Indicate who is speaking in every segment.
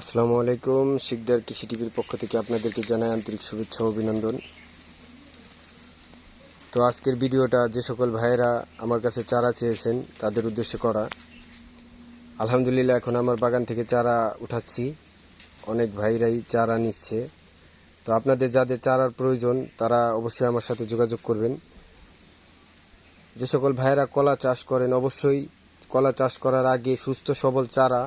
Speaker 1: আসসালামু আলাইকুম, শিকদার কৃষি টিভির পক্ষ থেকে আপনাদেরকে জানাই আন্তরিক শুভেচ্ছা অভিনন্দন। তো আজকের ভিডিওটা যে সকল ভাইয়েরা আমার কাছে চারা চেয়েছেন, তাদের উদ্দেশ্যে করা। আলহামদুলিল্লাহ, এখন আমার বাগান থেকে চারা উঠাচ্ছি। অনেক ভাইরাই চারা নিচ্ছে। তো আপনাদের যাদের চারার প্রয়োজন, তারা অবশ্যই আমার সাথে যোগাযোগ করবেন। যে সকল ভাইয়েরা কলা চাষ করেন, অবশ্যই কলা চাষ করার আগে সুস্থ সবল চারা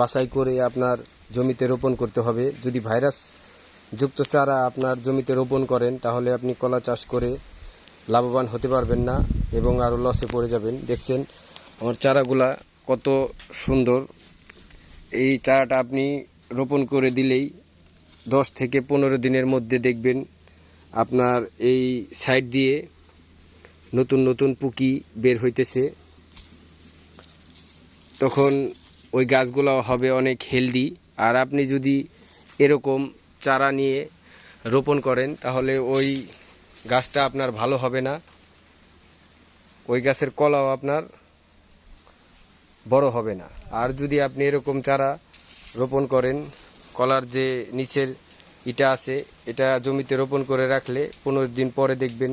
Speaker 1: বাছাই করে আপনার জমিতে রোপণ করতে হবে। যদি ভাইরাস যুক্ত চারা আপনার জমিতে রোপণ করেন, তাহলে আপনি কলা চাষ করে লাভবান হতে পারবেন না এবং আরও লসে পড়ে যাবেন। দেখছেন আমার চারাগুলা কত সুন্দর। এই চারাটা আপনি রোপণ করে দিলেই দশ থেকে পনেরো দিনের মধ্যে দেখবেন আপনার এই সাইড দিয়ে নতুন নতুন পুকি বের হইতেছে। তখন ওই গাছগুলো হবে অনেক হেলদি আর আপনি যদি এরকম চারা নিয়ে রোপণ করেন, তাহলে ওই গাছটা আপনার ভালো হবে না। ওই গাছের কলাও আপনার বড় হবে না। আর যদি আপনি এরকম চারা রোপণ করেন, কলার যে নিচের ইটা আছে, এটা জমিতে রোপণ করে রাখলে পনেরো দিন পরে দেখবেন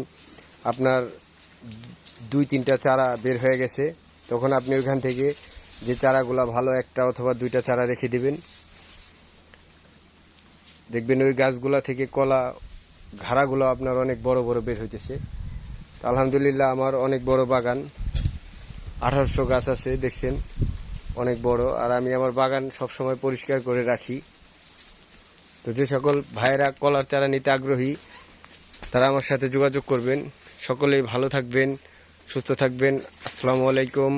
Speaker 1: আপনার দুই তিনটা চারা বের হয়ে গেছে। তখন আপনি ওইখান থেকে যে চারাগুলা ভালো একটা অথবা দুইটা চারা রেখে দিবেন। দেখবেন ওই গাছগুলা থেকে কলা ঘাড়াগুলো আপনার অনেক বড় বড় বের হইতেছে। তো আলহামদুলিল্লাহ আমার অনেক বড় বাগান, আঠারোশো গাছ আছে, দেখছেন, অনেক বড়। আর আমি আমার বাগান সবসময় পরিষ্কার করে রাখি। তো যে সকল ভাইয়েরা কলার চারা নিতে আগ্রহী, তারা আমার সাথে যোগাযোগ করবেন। সকলেই ভালো থাকবেন, সুস্থ থাকবেন। আসসালামু আলাইকুম